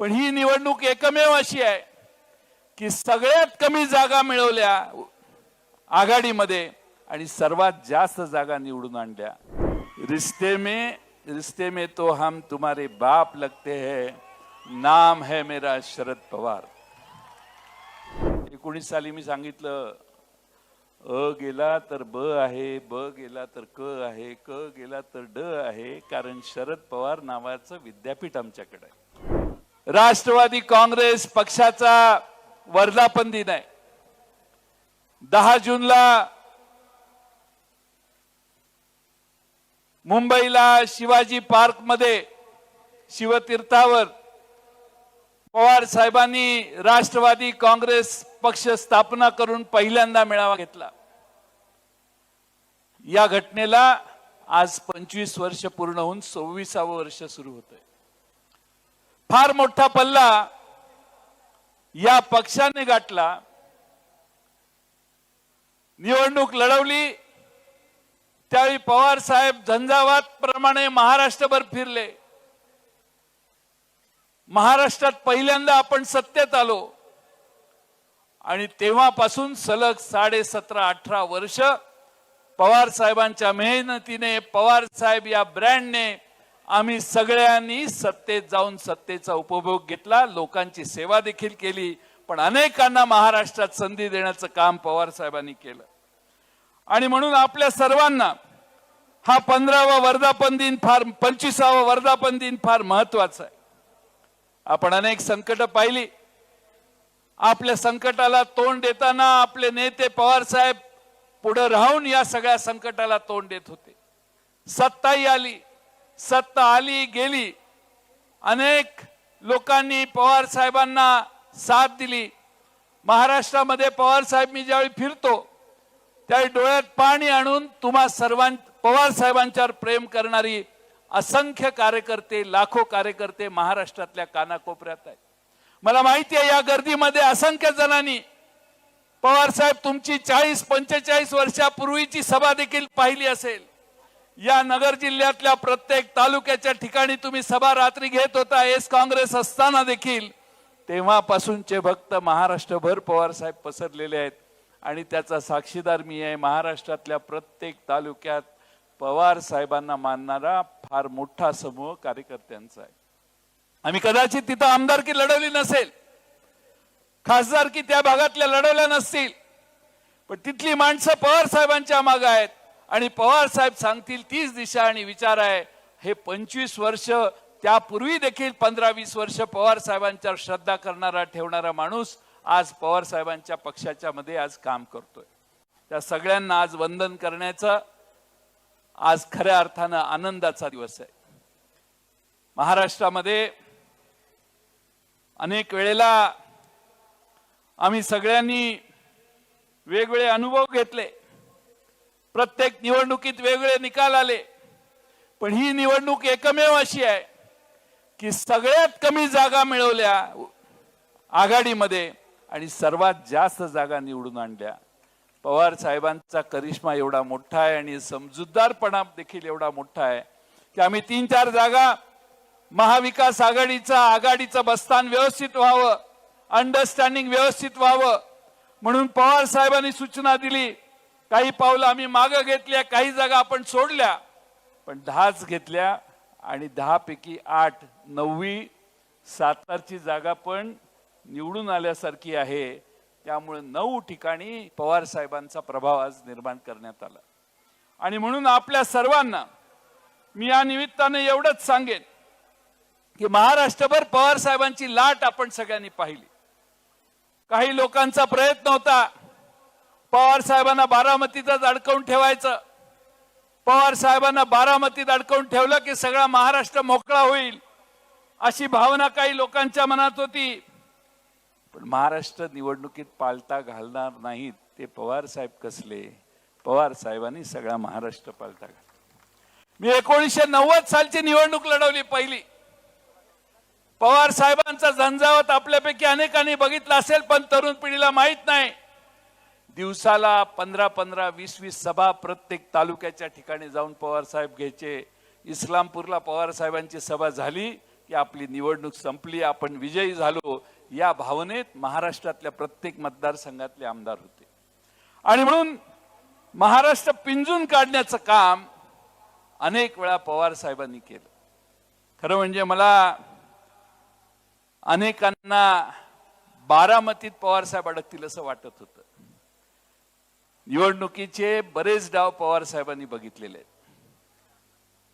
पण ही निवडणूक एकमेव अशी आहे की सगळ्यात कमी जागा मिळवल्या आघाडीमध्ये आणि सर्वात जास्त जागा निवडून आणल्या. रिश्ते में रिश्ते में तो हम तुम्हारे बाप लगते है. नाम है मेरा शरद पवार. एकोणीस साली मी सांगितलं अ गेला तर ब आहे ब गेला तर क आहे क गेला तर ड आहे कारण शरद पवार नावाचं विद्यापीठ आमच्याकडे आहे. राष्ट्रवादी काँग्रेस पक्षाचा वर्धापन दिन आहे. दहा जूनला मुंबईला शिवाजी पार्कमध्ये शिवतीर्थावर पवार साहेबांनी राष्ट्रवादी काँग्रेस पक्ष स्थापना करून पहिल्यांदा मेळावा घेतला. या घटनेला आज पंचवीस वर्ष पूर्ण होऊन सव्वीसावं वर्ष सुरू होतंय. फार मोठा पल्ला या पक्षाने गाठला. निवडणूक लढवली. त्यावेळी पवार साहेब झंझावात प्रमाणे महाराष्ट्रभर फिरले. महाराष्ट्रात पहिल्यांदा आपण सत्तेत आलो. आणि तेव्हापासून सलग साडे सतरा अठरा वर्ष पवार साहेबांच्या मेहनतीने पवार साहेब या ब्रँडने आम्ही सगळ्यांनी सत्तेत जाऊन सत्तेचा उपभोग घेतला लोकांची सेवा देखील केली पण अनेकांना महाराष्ट्रात संधी देण्याचं काम पवार साहेबांनी केलं. आणि म्हणून आपल्या सर्वांना हा पंधरावा वर्धापन दिन फार पंचवीसावा वर्धापन दिन फार महत्त्वाचा आहे. आपण अनेक संकट पाहिली. आपल्या संकटाला तोंड देताना आपले नेते पवार साहेब पुढे राहून या सगळ्या संकटाला तोंड देत होते. सत्ताही आली. सत्ता आली गेली. अनेक लोकांनी पवार साहेबांना साथ दिली. महाराष्ट्रामध्ये पवार साहेब मी ज्यावेळी फिरतो त्यावेळी डोळ्यात पाणी आणून तुम्हा सर्वां पवार साहेबांच्यावर प्रेम करणारी असंख्य कार्यकर्ते लाखो कार्यकर्ते महाराष्ट्रातल्या कानाकोपऱ्यात आहेत. मला माहिती आहे या गर्दीमध्ये असंख्य जणांनी पवार साहेब तुमची चाळीस पंचेचाळीस वर्षापूर्वीची सभा देखील पाहिली असेल. या नगर जिल्ह्यातल्या प्रत्येक तालुक्याच्या ठिकाणी तुम्ही सभा रात्री घेत होता एस काँग्रेस असताना देखील. तेव्हापासूनचे भक्त महाराष्ट्रभर पवार साहेब पसरलेले आहेत. आणि त्याचा साक्षीदार मी आहे. महाराष्ट्रातल्या प्रत्येक तालुक्यात पवार साहेबांना मानणारा फार मोठा समूह कार्यकर्त्यांचा आहे. आम्ही कदाचित तिथं आमदारकी लढवली नसेल. खासदारकी त्या भागातल्या लढवल्या नसतील. पण तिथली माणसं पवार साहेबांच्या मागं आहेत. आणि पवार साहेब सांगतील तीच दिशा आणि विचार आहे. हे पंचवीस वर्ष त्यापूर्वी देखील पंधरा वीस वर्ष पवार साहेबांच्यावर श्रद्धा करणारा ठेवणारा माणूस आज पवार साहेबांच्या पक्षाच्या मध्ये आज काम करतोय. त्या सगळ्यांना आज वंदन करण्याचं आज खऱ्या अर्थानं आनंदाचा दिवस आहे. महाराष्ट्रामध्ये अनेक वेळेला आम्ही सगळ्यांनी वेगवेगळे अनुभव घेतले. प्रत्येक निवडणुकीत वेगळे निकाल आले. पण ही निवडणूक एकमेव अशी आहे की सगळ्यात कमी जागा मिळवल्या आघाडीमध्ये आणि सर्वात जास्त जागा निवडून आणल्या. पवार साहेबांचा करिश्मा एवढा मोठा आहे आणि समजूतदारपणा देखील एवढा मोठा आहे की आम्ही तीन चार जागा महाविकास आघाडीचा आघाडीचं बस्तान व्यवस्थित व्हावं अंडरस्टँडिंग व्यवस्थित व्हावं म्हणून पवार साहेबांनी सूचना दिली. काही पावलं आम्ही मागं घेतल्या काही जागा आपण सोडल्या पण दहाच घेतल्या आणि दहापैकी आठ नववी सातारची जागा पण निवडून आल्यासारखी आहे. त्यामुळे नऊ ठिकाणी पवार साहेबांचा प्रभाव आज निर्माण करण्यात आला. आणि म्हणून आपल्या सर्वांना मी या निमित्ताने एवढंच सांगेन की महाराष्ट्रभर पवार साहेबांची लाट आपण सगळ्यांनी पाहिली. काही लोकांचा प्रयत्न होता पवार साहेबांना बारामतीतच अडकवून ठेवायचं. पवार साहेबांना बारामतीत अडकवून ठेवलं की सगळा महाराष्ट्र मोकळा होईल. अशी भावना काही लोकांच्या मनात होती. पण महाराष्ट्र निवडणुकीत पालता घालणार नाहीत ते पवार साहेब कसले? पवार साहेबांनी सगळा महाराष्ट्र पालता घातला. मी एकोणीसशे नव्वद सालची निवडणूक लढवली पहिली. पवार साहेबांचा झंझावत आपल्यापैकी अनेकांनी बघितला असेल पण तरुण पिढीला माहीत नाही. दिवसाला पंधरा पंधरा वीस वीस सभा प्रत्येक तालुक्याच्या ठिकाणी जाऊन पवार साहेब घ्यायचे. इस्लामपूरला पवार साहेबांची सभा झाली की आपली निवडणूक संपली आपण विजयी झालो. या भावनेत महाराष्ट्रातल्या प्रत्येक मतदारसंघातले आमदार होते. आणि म्हणून महाराष्ट्र पिंजून काढण्याचं काम अनेक वेळा पवार साहेबांनी केलं. खरं म्हणजे मला अनेकांना बारामतीत पवार साहेब अडकतील असं वाटत होतं. निवडणुकीचे बरेच डाव पवार साहेबांनी बघितलेले आहेत.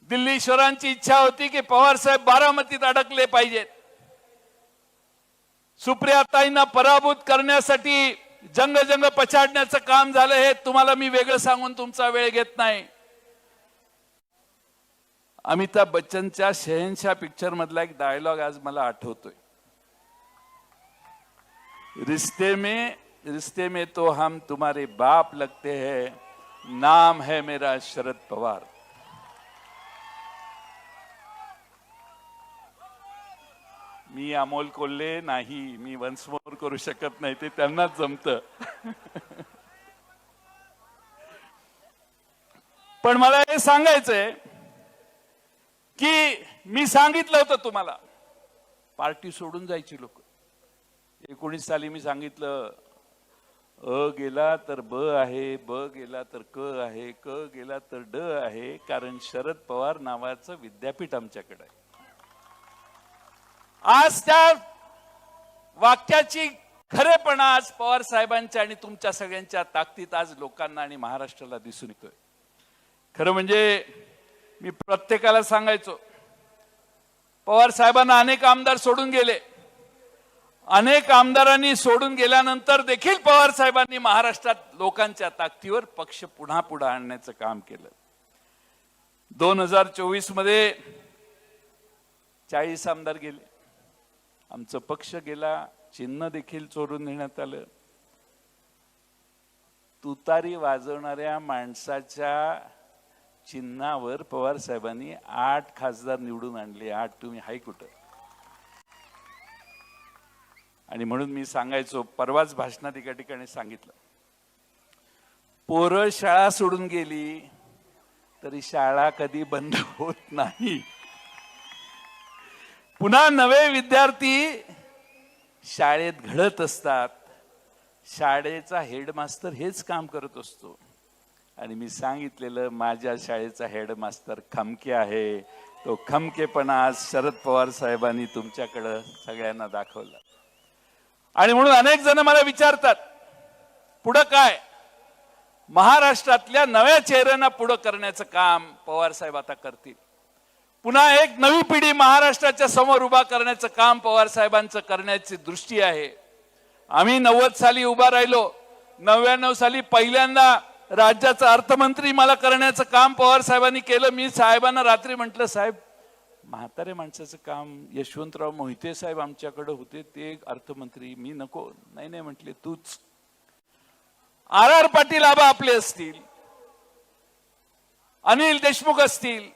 दिल्लीश्वरांची इच्छा होती की पवार साहेब बारामतीत अडकले पाहिजेत. सुप्रियाताईंना पराभूत करण्यासाठी जंग जंग पछाडण्याचं काम झालं हे तुम्हाला मी वेगळं सांगून तुमचा वेळ घेत नाही. अमिताभ बच्चनच्या शहनशाह पिक्चर मधला एक डायलॉग आज मला आठवतोय. रिश्ते में रिश्ते में तो हम तुम्हारे बाप लगते हैं। नाम है मेरा शरद पवार। मी अमोल कोल्हे नाही मी वंशमोर करू शकत नाही ते त्यांनाच जमत. पण मला हे सांगायचंय की मी सांगितलं होतं तुम्हाला पार्टी सोडून जायची लोक. एकोणीस साली मी सांगितलं अ गेला तर ब आहे ब गेला तर क आहे क गेला तर ड आहे कारण शरद पवार नावाचं विद्यापीठ आमच्याकडे आहे. आज त्या वाक्याची खरेपणा आज पवार साहेबांच्या आणि तुमच्या सगळ्यांच्या ताकदीत आज लोकांना आणि महाराष्ट्राला दिसून येतोय. खरं म्हणजे मी प्रत्येकाला सांगायचो पवार साहेबांना अनेक आमदार सोडून गेले. अनेक आमदारांनी सोडून गेल्यानंतर देखील पवार साहेबांनी महाराष्ट्रात लोकांच्या ताकदीवर पक्ष पुन्हा पुढे आणण्याचं काम केलं. दोन हजार चोवीसमध्ये चाळीस आमदार गेले. आमचं पक्ष गेला चिन्ह देखील चोरून नेण्यात आलं. तुतारी वाजवणाऱ्या माणसाच्या चिन्हावर पवार साहेबांनी आठ खासदार निवडून आणले. आठ तुम्ही हाय कुठं आणि म्हणून मी सांगायचो परवाच भाषणात एका ठिकाणी सांगितलं. पोरं शाळा सोडून गेली तरी शाळा कधी बंद होत नाही. पुन्हा नवे विद्यार्थी शाळेत घडत असतात. शाळेचा हेडमास्तर हेच काम करत असतो. आणि मी सांगितलेलं माझ्या शाळेचा हेडमास्तर खमके आहे. तो खमकेपणा आज शरद पवार साहेबांनी तुमच्याकडं सगळ्यांना दाखवला. आणि म्हणून अनेक जण मला विचारतात पुढं काय? महाराष्ट्रातल्या नव्या चेहऱ्यांना पुढं करण्याचं काम पवार साहेब आता करतील. पुन्हा एक नवी पिढी महाराष्ट्राच्या समोर उभा करण्याचं काम पवार साहेबांचं करण्याची दृष्टी आहे. आम्ही नव्वद साली उभा राहिलो नव्याण्णव साली पहिल्यांदा राज्याचा अर्थमंत्री मला करण्याचं काम पवार साहेबांनी केलं. मी साहेबांना रात्री म्हटलं साहेब म्हातारे माणसाचं काम यशवंतराव मोहिते साहेब आमच्याकडे होते ते अर्थमंत्री. मी नको. नाही नाही म्हटले तूच. आर आर पाटील आबा आपले असतील. अनिल देशमुख असतील.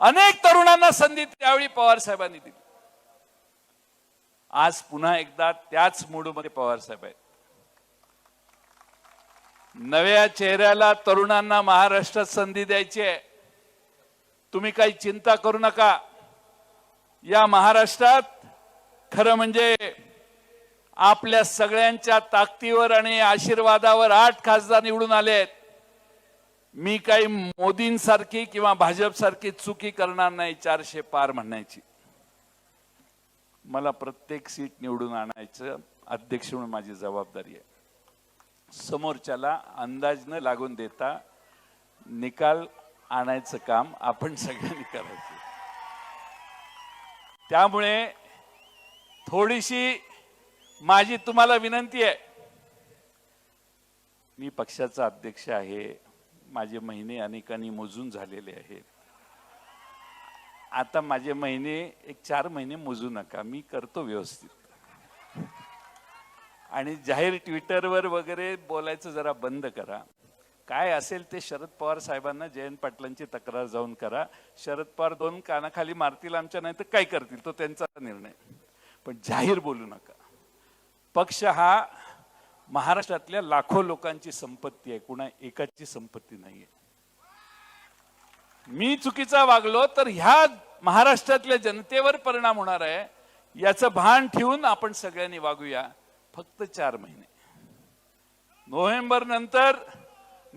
अनेक तरुणांना संधी त्यावेळी पवार साहेबांनी दिली. आज पुन्हा एकदा त्याच मूडमध्ये पवार साहेब आहेत. नव्या चेहऱ्याला तरुणांना महाराष्ट्रात संधी द्यायची आहे. तुम्ही काही चिंता करू नका. या महाराष्ट्रात खरं म्हणजे आपल्या सगळ्यांच्या ताकदीवर आणि आशीर्वादावर आठ खासदार निवडून आले आहेत मी काही मोदींसारखी किंवा भाजपसारखी चुकी करणार नाही चारशे पार म्हणण्याची. मला प्रत्येक सीट निवडून आणायचं अध्यक्ष म्हणून माझी जबाबदारी आहे. समोरच्याला अंदाज न लागून देता निकाल आणायचं काम आपण सगळ्यांनी करायचं. त्यामुळे थोडीशी माझी तुम्हाला विनंती आहे. मी पक्षाचा अध्यक्ष आहे. माझे महिने अनेकांनी मोजून झालेले आहेत. आता माझे महिने एक चार महिने मोजू नका. मी करतो व्यवस्थित. आणि जाहीर ट्विटरवर वगैरे बोलायचं जरा बंद करा. काय असेल ते शरद पवार साहेबांना जयंत पाटलांची तक्रार जाऊन करा. शरद पवार दोन कानाखाली मारतील आमच्या नाही तर काय करतील? तो त्यांचा निर्णय. पण जाहीर बोलू नका. पक्ष हा महाराष्ट्रातल्या लाखो लोकांची संपत्ती आहे. कुणा एकाची संपत्ती नाहीये. मी चुकीचा वागलो तर ह्या महाराष्ट्रातल्या जनतेवर परिणाम होणार आहे. याचं भान ठेवून आपण सगळ्यांनी वागूया. फक्त चार महिने. नोव्हेंबर नंतर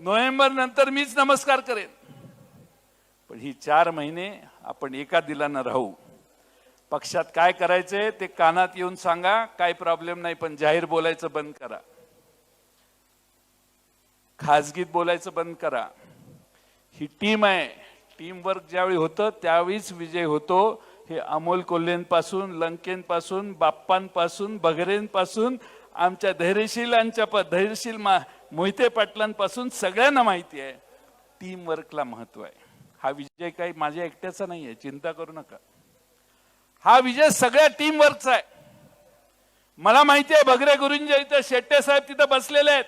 नोव्हेंबर नंतर मीच नमस्कार करेन. पण ही चार महिने आपण एका दिलानं राहू. पक्षात काय करायचंय ते कानात येऊन सांगा काय प्रॉब्लेम नाही पण जाहीर बोलायचं बंद करा. खाजगीत बोलायचं बंद करा. ही टीम आहे. टीम वर्क ज्यावेळी होतं त्यावेळीच विजय होतो. हे अमोल कोल्हेंपासून लंकेंपासून बाप्पांपासून बगरेंपासून आमच्या धैर्यशीलांच्या प- धैर्यशील मा मोहिते पाटलांपासून सगळ्यांना माहिती आहे टीम वर्कला महत्त्व आहे. हा विजय काही माझ्या एकट्याचा नाही आहे चिंता करू नका. हा विजय सगळ्या टीम वर्कचा आहे. मला माहिती आहे भगरे गुरुंजी इथं शेट्टे साहेब तिथं बसलेले आहेत.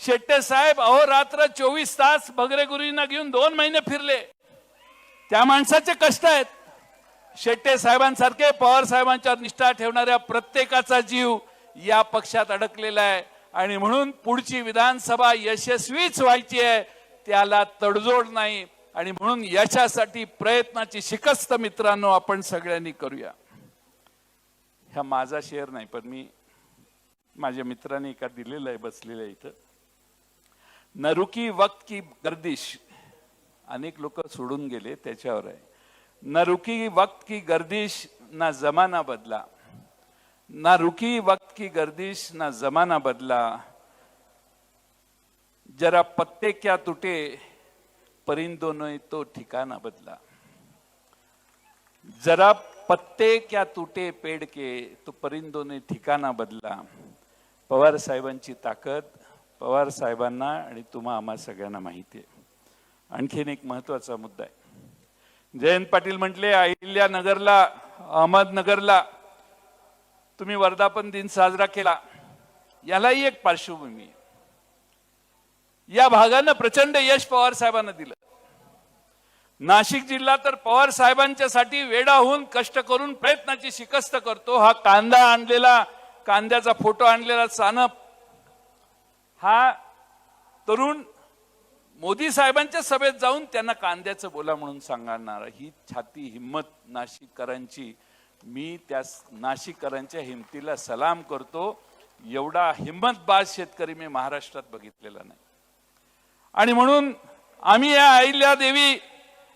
शेट्टे साहेब अहो रात्र चोवीस तास भगरे गुरुजींना घेऊन दोन महिने फिरले. त्या माणसाचे कष्ट आहेत. शेट्टे साहेबांसारखे पवार साहेबांच्या निष्ठा ठेवणाऱ्या प्रत्येकाचा जीव या पक्षात अडकलेला आहे. आणि म्हणून पुढची विधानसभा यशस्वीच व्हायची आहे त्याला तडजोड नाही. आणि म्हणून यशासाठी प्रयत्नाची शिकस्त मित्रांनो आपण सगळ्यांनी करूया. ह्या माझा शेअर नाही पण मी माझ्या मित्राने एका दिलेलं आहे बसलेलं आहे इथं. न रुकी वक्त की गर्दिश. अनेक लोक सोडून गेले त्याच्यावर आहे. न रुकी वक्त की गर्दिश ना जमाना बदला. ना रुकी वक्त की गर्दिश ना जमाना बदला। जरा पत्ते क्या तुटे परिंदों ने तो ठिकाना बदला। जरा पत्ते क्या तुटे पेड़ के तो परिंदों ने ठिकाणा बदला। पवार साहेबांची ताकद पवार साहेबांना आणि तुम्हा आम्हा सगळ्यांना माहिती आहे. आणखीन एक महत्त्वाचा मुद्दा आहे. जयंत पाटील म्हटले अहिल्यानगरला अहमदनगरला तुम्ही वर्धापन दिन साजरा केला यालाही एक पार्श्वभूमी आहे. या भागानं प्रचंड यश पवार साहेबांना दिलं. नाशिक जिल्हा तर पवार साहेबांच्यासाठी वेडा होऊन कष्ट करून प्रयत्नाची शिकस्त करतो. हा कांदा आणलेला कांद्याचा फोटो आणलेला चानप हा तरुण मोदी साहेबांच्या सभेत जाऊन त्यांना कांद्याचं बोला म्हणून सांगणार ही छाती हिंमत नाशिककरांची. मी त्या नाशिककरांच्या हिमतीला सलाम करतो. एवढा हिंमतबाज शेतकरी मी महाराष्ट्रात बघितलेला नाही. आणि म्हणून आम्ही या अहिल्या देवी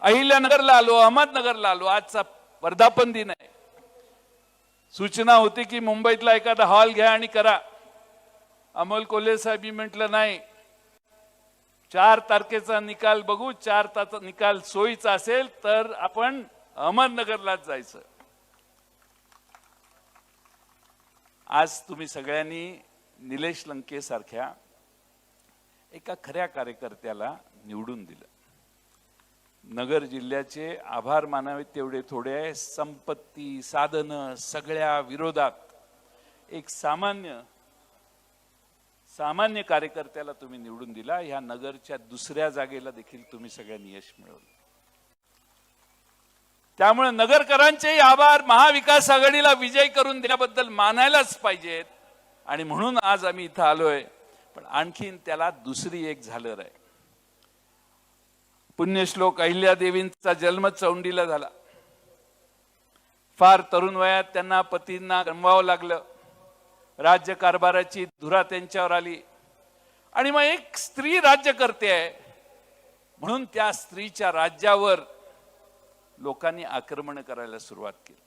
अहिल्यानगरला आलो अहमदनगरला आलो. आजचा वर्धापन दिन आहे. सूचना होती की मुंबईतला एखादा हॉल घ्या आणि करा. अमोल कोल्हे साहेब मी म्हटलं नाही. चार तारखेचा निकाल बघू. चार तारचा निकाल सोयीचा असेल तर आपण अहमदनगरलाच जायचं. आज तुम्ही सगळ्यांनी निलेश लंके सारख्या एका खऱ्या कार्यकर्त्याला निवडून दिलं. नगर जिल्ह्याचे आभार मानावे तेवढे थोडे आहे. संपत्ती साधनं सगळ्या विरोधात एक सामान्य सामान्य कार्यकर्त्याला तुम्ही निवडून दिला. ह्या नगरच्या दुसऱ्या जागेला देखील तुम्ही सगळ्यांनी यश मिळवलं. त्यामुळे नगरकरांचेही आभार महाविकास आघाडीला विजय करून दिल्याबद्दल मानायलाच पाहिजेत. आणि म्हणून आज आम्ही इथं आलोय. पण आणखीन त्याला दुसरी एक झालर आहे. पुण्यश्लोक अहिल्यादेवींचा जन्म चौंडीला झाला. फार तरुण वयात त्यांना पतींना गमवावं लागलं. राज्य कारभाराची धुरा त्यांच्यावर आली. आणि मग एक स्त्री राज्य करते आहे. म्हणून त्या स्त्रीच्या राज्यावर लोकांनी आक्रमण करायला सुरुवात केली.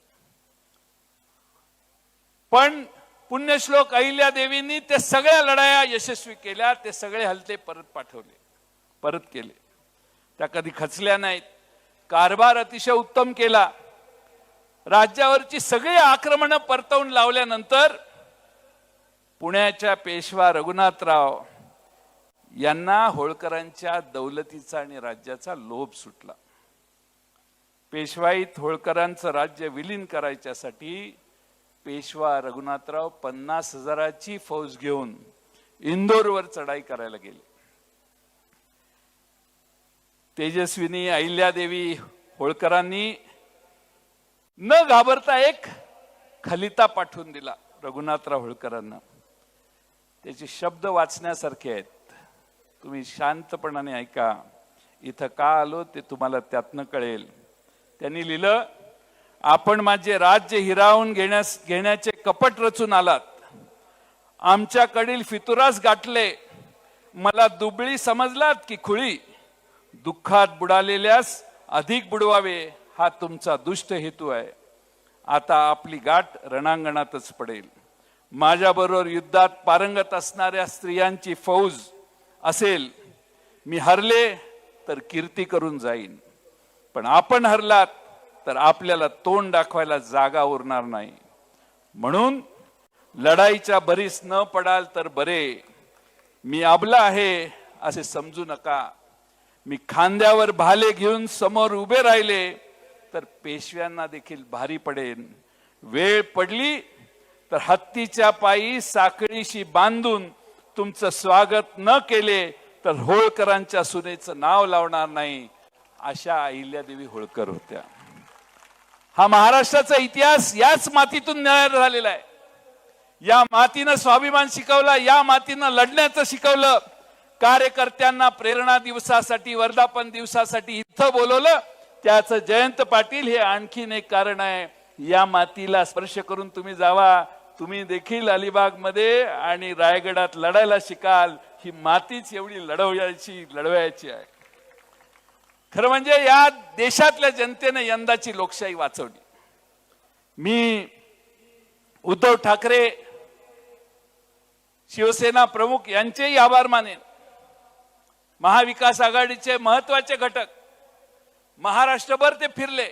पण पुण्यश्लोक अहिल्या देवींनी ते सगळ्या लढाया यशस्वी केल्या ते सगळे हलते परत पाठवले परत केले. त्या कधी खचल्या नाहीत. कारभार अतिशय उत्तम केला. राज्यावरची सगळी आक्रमणं परतवून लावल्यानंतर पुण्याच्या पेशवा रघुनाथराव यांना होळकरांच्या दौलतीचा आणि राज्याचा लोभ सुटला. पेशवाईत होळकरांचं राज्य विलीन करायच्यासाठी पेशवा रघुनाथराव पन्नास हजाराची फौज घेऊन इंदोरवर चढाई करायला गेले. तेजस्विनी अहिल्यादेवी होळकरांनी न घाबरता एक खलिता पाठवून दिला रघुनाथराव होळकरांना. त्याचे शब्द वाचण्यासारखे आहेत. तुम्ही शांतपणाने ऐका. इथं का आलो ते तुम्हाला त्यातनं कळेल. त्यांनी लिहिलं आपण माझे राज्य हिरावून घेण्यास घेण्याचे कपट रचून आलात. आमच्याकडील फितुरास गाठले. मला दुबळी समजलात की खुळी. दुःखात बुडालेल्यास अधिक बुडवावे हा तुमचा दुष्ट हेतू आहे. आता आपली गाठ रणांगणातच पडेल. माझ्याबरोबर युद्धात पारंगत असणाऱ्या स्त्रियांची फौज असेल. मी हरले तर कीर्ती करून जाईन. पण आपण हरलात तर आपल्याला तोंड दाखवायला जागा उरणार नाही. म्हणून लढाईच्या भरीस न पडाल तर बरे. मी आबला आहे असे समजू नका. मी खांद्यावर भाले घेऊन समोर उभे राहिले तर पेशव्यांना देखील भारी पडेन. वेळ पडली तर हत्तीच्या पायी साखळीशी बांधून तुमचं स्वागत न केले तर होळकरांच्या सुनेचं नाव लावणार नाही. अशा अहिल्यादेवी होळकर होत्या. हा महाराष्ट्राचा इतिहास याच मातीतून तयार झालेला आहे. या मातीनं स्वाभिमान शिकवला या मातीनं लढण्याचं शिकवलं. कार्यकर्त्यांना प्रेरणा दिवसासाठी वर्धापन दिवसासाठी इथं बोलवलं. त्याचं जयंत पाटील हे आणखीन एक कारण आहे. या मातीला स्पर्श करून तुम्ही जावा. तुम्ही देखील अलिबागमध्ये आणि रायगडात लढायला शिकाल. ही मातीच एवढी लढवयाची लढवायची आहे. खरं म्हणजे या देशातल्या जनतेने यंदाची लोकशाही वाचवली. मी उद्धव ठाकरे शिवसेना प्रमुख यांचेही आभार मानेन. महाविकास आघाडीचे महत्त्वाचे घटक महाराष्ट्रभर ते फिरले.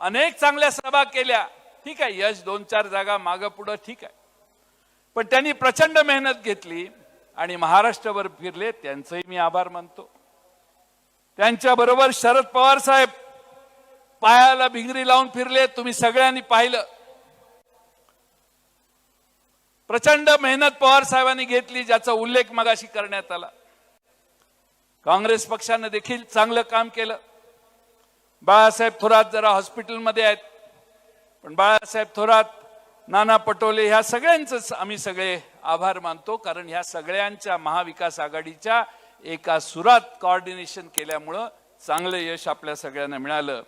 अनेक चांगल्या सभा केल्या. ठीक आहे यश दोन चार जागा मागं पुढं ठीक आहे. पण त्यांनी प्रचंड मेहनत घेतली आणि महाराष्ट्रभर फिरले त्यांचंही मी आभार मानतो. त्यांच्या बरोबर शरद पवार साहेब पायाला भिंगरी लावून फिरले तुम्ही सगळ्यांनी पाहिलं. प्रचंड मेहनत पवार साहेबांनी घेतली ज्याचा उल्लेख मगाशी करण्यात आला. काँग्रेस पक्षानं देखील चांगलं काम केलं. बाळासाहेब थोरात जरा हॉस्पिटलमध्ये आहेत. पण बाळासाहेब थोरात नाना पटोले ह्या सगळ्यांच आम्ही सगळे आभार मानतो कारण ह्या सगळ्यांच्या महाविकास आघाडीच्या एका सुरात कॉर्डिनेशन केल्यामुळं चांगलं यश आपल्या सगळ्यांना मिळालं.